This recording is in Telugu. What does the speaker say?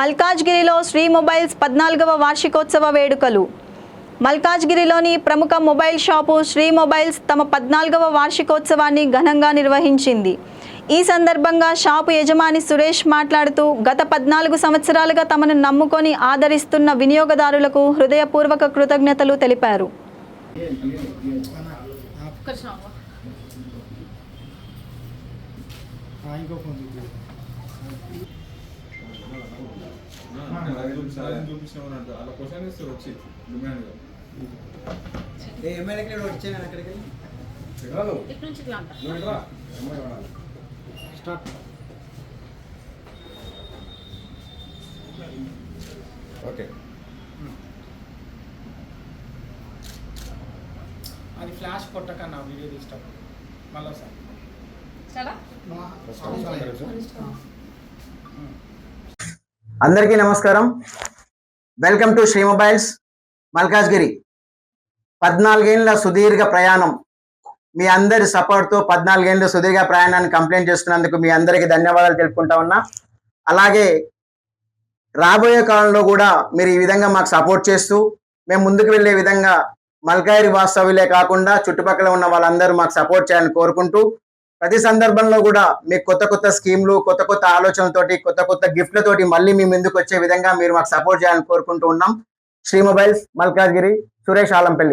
మల్కాజ్గిరిలో శ్రీ మొబైల్స్ పద్నాలుగవ వార్షికోత్సవ వేడుకలు. మల్కాజ్గిరిలోని ప్రముఖ మొబైల్ షాపు శ్రీ మొబైల్స్ తమ పద్నాలుగవ వార్షికోత్సవాన్ని ఘనంగా నిర్వహించింది. ఈ సందర్భంగా షాపు యజమాని సురేష్ మాట్లాడుతూ గత పద్నాలుగు సంవత్సరాలుగా తమను నమ్ముకొని ఆదరిస్తున్న వినియోగదారులకు హృదయపూర్వక కృతజ్ఞతలు తెలిపారు. ఇంకో అలా క్వశ్చన్ ఇస్తారు వచ్చి డిమాండ్ ఏ ఎమ్మెల్యేకి నేను వచ్చాను అక్కడికి స్టార్ట్ ఓకే అది ఫ్లాష్ కొట్టకన్నా వీడియో తీసేటప్పుడు మళ్ళీ సార్? అందరికీ నమస్కారం. Welcome to Shri mobiles Malkajgiri. పద్నాలుగేళ్ళ సుదీర్ఘ ప్రయాణం. మీ అందరి సపోర్ట్తో పద్నాలుగేళ్ళ సుదీర్ఘ ప్రయాణాన్ని కంప్లైంట్ చేసుకున్నందుకు మీ అందరికీ ధన్యవాదాలు తెలుపుకుంటా ఉన్నా. అలాగే రాబోయే కాలంలో కూడా మీరు ఈ విధంగా మాకు సపోర్ట్ చేస్తూ మేము ముందుకు వెళ్ళే విధంగా మల్కాయిరి వాస్తవ్యులే కాకుండా చుట్టుపక్కల ఉన్న వాళ్ళందరూ మాకు సపోర్ట్ చేయాలని కోరుకుంటూ ప్రతి సందర్భంలో కూడా మీకు కొత్త కొత్త స్కీమ్లు కొత్త కొత్త ఆలోచనలతోటి కొత్త కొత్త గిఫ్ట్లతోటి మళ్ళీ మీ ముందుకు వచ్చే విధంగా మీరు మాకు సపోర్ట్ చేయాలని కోరుకుంటూ ఉన్నాం. శ్రీ మొబైల్స్ మల్కాజ్గిరి సురేష్ ఆలంపల్లి.